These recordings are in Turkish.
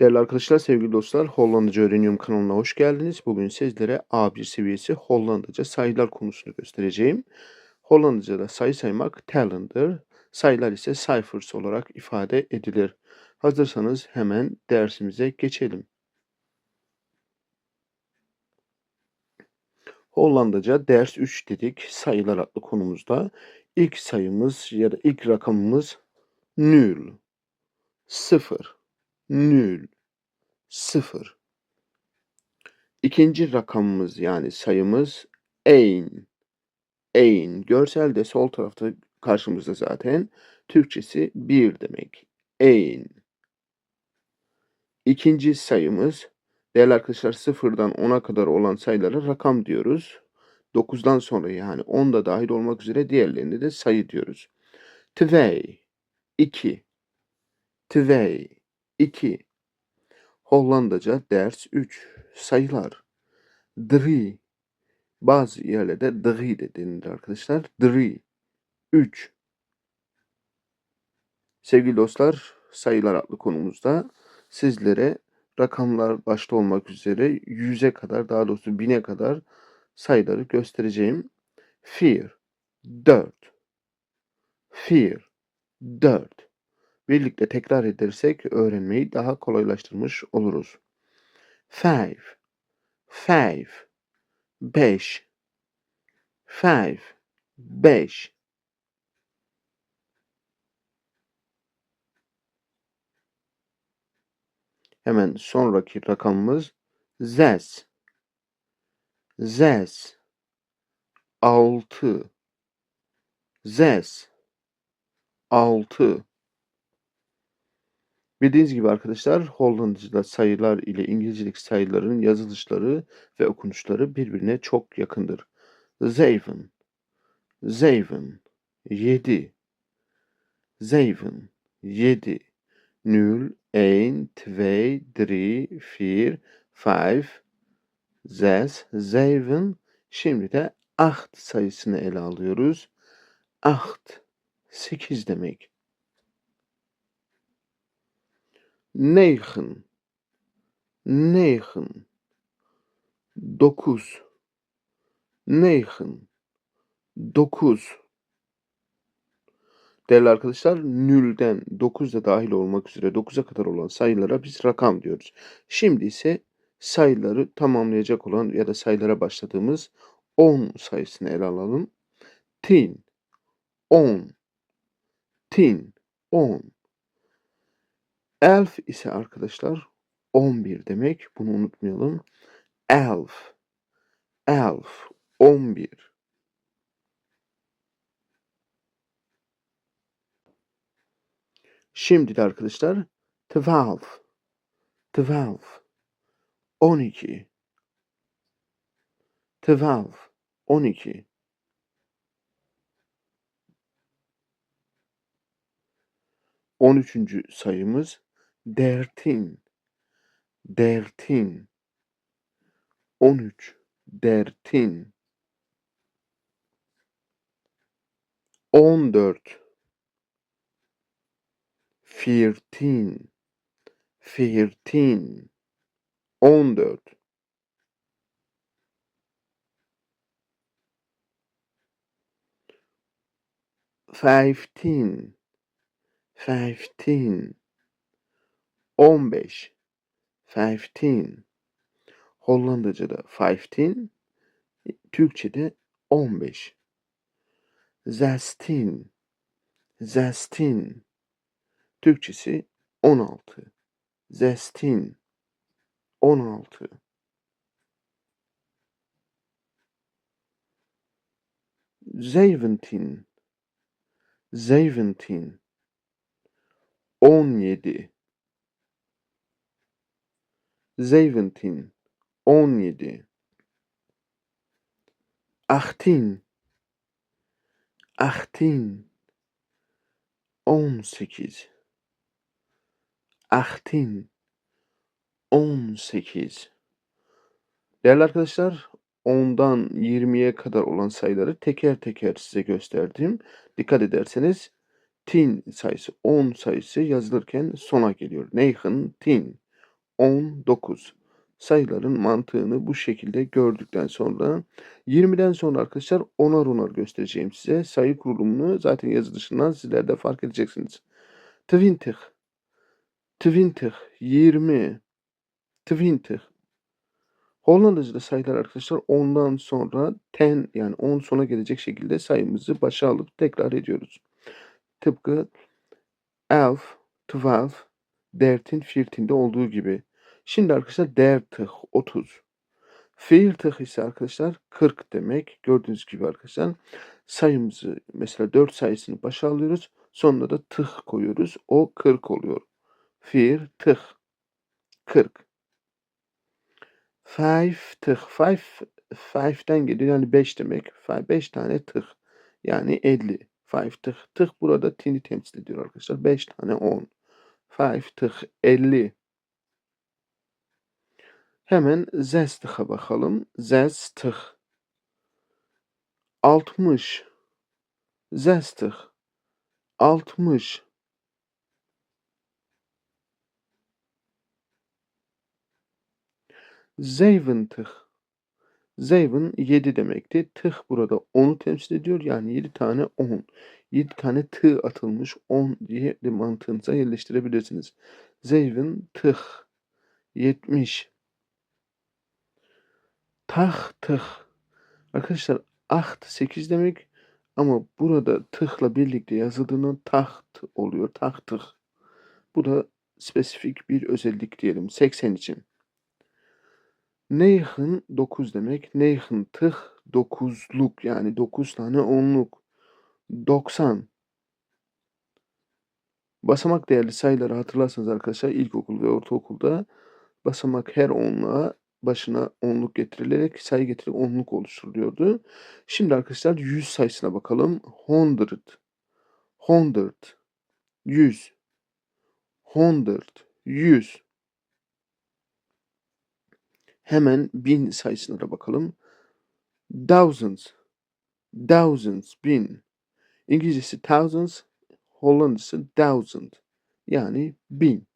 Değerli arkadaşlar, sevgili dostlar, Hollandaca Öğreniyorum kanalına hoş geldiniz. Bugün sizlere A1 seviyesi Hollandaca sayılar konusunu göstereceğim. Hollandaca'da sayı saymak tellen'dir. Sayılar ise ciphers olarak ifade edilir. Hazırsanız hemen dersimize geçelim. Hollandaca ders 3 dedik sayılar adlı konumuzda. İlk sayımız ya da ilk rakamımız nül. Sıfır. Nül. Sıfır. İkinci rakamımız yani sayımız ein. Ein. Görselde sol tarafta karşımızda zaten. Türkçesi bir demek. Ein. İkinci sayımız değerli arkadaşlar sıfırdan 10'a kadar olan sayılara rakam diyoruz. 9'dan sonra yani 10 da dahil olmak üzere diğerlerinde de sayı diyoruz. Twee. 2. Twee. 2. Hollandaca ders 3. Sayılar. Drie. Bazı yerlerde drie de denilir arkadaşlar. Drie. 3. Sevgili dostlar, sayılar adlı konumuzda sizlere rakamlar başta olmak üzere yüze kadar daha doğrusu bine kadar sayıları göstereceğim. Vier. 4. Vier. 4. Birlikte tekrar edersek öğrenmeyi daha kolaylaştırmış oluruz. Five. Five. 5. Five. 5. Hemen sonraki rakamımız zes. Zes. 6. Zes. 6. Bildiğiniz gibi arkadaşlar Hollandaca'da sayılar ile İngilizce'deki sayıların yazılışları ve okunuşları birbirine çok yakındır. Zeven, zeven, 7. Zeven, 7. Nul, 1, 2, 3, 4, 5, 6, 7. Şimdi de 8 sayısını ele alıyoruz. 8, 8 demek. Negen. Negen. Dokuz. Negen. Dokuz. Değerli arkadaşlar, nülden 9 da dahil olmak üzere 9'a kadar olan sayılara biz rakam diyoruz. Şimdi ise sayıları tamamlayacak olan ya da sayılara başladığımız 10 sayısını ele alalım. Tin. 10. Tin. 10. Elf ise arkadaşlar 11 demek. Bunu unutmayalım. Elf. Elf. 11. Şimdi de arkadaşlar 12. 12. 12. 12. 12. On üçüncü sayımız dertin. Dertin. On üç. Dertin. On dört. Firtin. Firtin. On dört. Fifteen. Fifteen. 15 15 Hollandaca'da 15 Türkçe'de 15 Zestin Zestin Türkçesi 16 Zestin 16 Zeventien Zeventien 17 seventeen, on yedi, achtin, achtin, on sekiz, achtin, on sekiz. Değerli arkadaşlar, 10'dan 20'ye kadar olan sayıları teker teker size gösterdim. Dikkat ederseniz tin sayısı, 10 sayısı yazılırken sona geliyor. Neyhın tin. 19. Sayıların mantığını bu şekilde gördükten sonra 20'den sonra arkadaşlar onar onar göstereceğim size. Sayı kurulumunu zaten yazı dışından sizler de fark edeceksiniz. 20, 20, 20, 20. Hollandaca'da sayılar arkadaşlar ondan sonra 10 yani 10 sona gelecek şekilde sayımızı başa alıp tekrar ediyoruz. Tıpkı 11, 12, 13, 14'de olduğu gibi. Şimdi arkadaşlar 30, 30. 40 ise arkadaşlar 40 demek. Gördüğünüz gibi arkadaşlar sayımızı mesela 4 sayısını başa alıyoruz. Sonunda da tıh koyuyoruz. O 40 oluyor. 40, 40. 5 tıh. 5 5'ten geliyor yani 5 demek. 5 tane tıh. Yani 50. 5 tıh. Tıh burada tini temsil ediyor arkadaşlar. 5 tane 10. 5 tıh 50. Hemen zestıha bakalım. Zestıh. 60. Zestıh. 60. Zeventıh. Zeven 7 demekti. Tıh burada 10'u temsil ediyor. Yani 7 tane 10. 7 tane tığ atılmış 10 diye de mantığınıza yerleştirebilirsiniz. Zeven tıh 70. Tah tıh. Arkadaşlar aht 8 demek ama burada tıhla birlikte yazıldığında taht oluyor. Tahtıh. Bu da spesifik bir özellik diyelim 80 için. Neyhın 9 demek. Neyhın tıh 9'luk yani 9 tane onluk. 90. Basamak değerli sayıları hatırlarsanız arkadaşlar ilkokul ve ortaokulda basamak her onluğa başına onluk getirilerek sayı getirip onluk oluşturuluyordu. Şimdi arkadaşlar 100 sayısına bakalım. Hundred, hundred, 100, hundred, 100. Hemen bin sayısına da bakalım. Thousands, thousands, bin. İngilizcesi thousands, Hollandası thousand. Yani bin.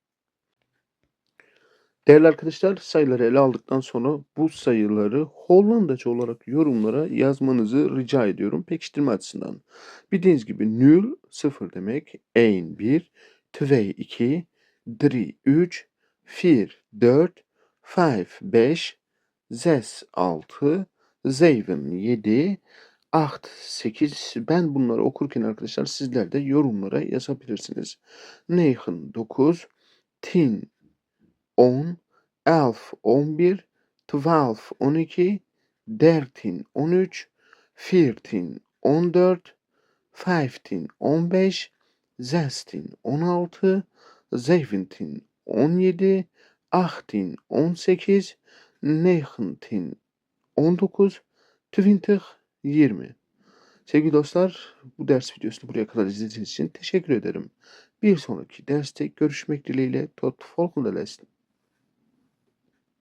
Değerli arkadaşlar sayıları ele aldıktan sonra bu sayıları Hollandaca olarak yorumlara yazmanızı rica ediyorum pekiştirme açısından. Bildiğiniz gibi nul 0 demek, ein 1, twee 2, drie 3, vier 4, five 5, zes 6, zeven 7, 8, 8. Ben bunları okurken arkadaşlar sizler de yorumlara yazabilirsiniz. Negen 9, 10 10, 11, 11, 12, 12, 13, 13, 14, 14, 15, 15, 16, 16, 17, 17, 18, 18, 19, 19, 20, 20. Sevgili dostlar, bu ders videosunu buraya kadar izlediğiniz için teşekkür ederim. Bir sonraki derste görüşmek dileğiyle. Tot volgende les.